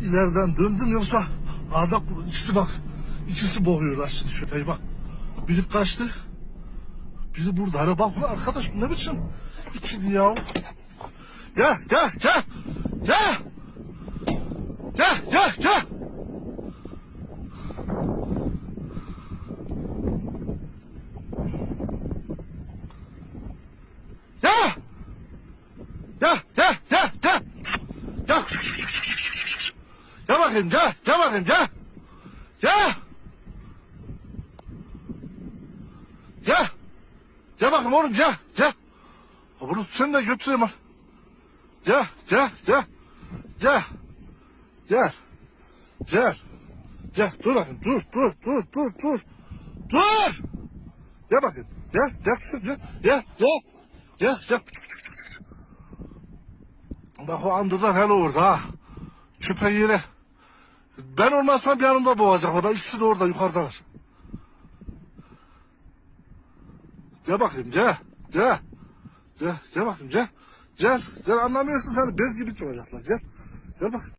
ileriden döndüm yoksa Arda ikisi bak ikisi boğuyorlar şimdi şöyle bak. Biri kaçtı. Biri burada. Hani bak arkadaş bu ne biçim ikili ya. Gel gel. Gel. Gel gel gel. Gel. Gel gel gel gel. Gel. Gel bakayım gel. Gel bakayım gel. Gel. Gel. Gel bakayım oğlum. Gel. Ha bunu sen de götüreyim al. Gel gel gel. Gel. Gel. Gel. Dur bakayım dur dur dur dur dur. Dur. Gel bakayım. Gel gel gel. Gel gel. Gel gel. Bak o andırdan hele orada ha. Köpeği yine. Ben olmazsam yanımda boğacaklar. Ben ikisi de orada yukarıdalar. Gel bakayım gel. Gel. Gel, gel bakayım gel. Gel. Gel anlamıyorsun sen. Bez gibi çıkacaklar. Gel. Gel bak.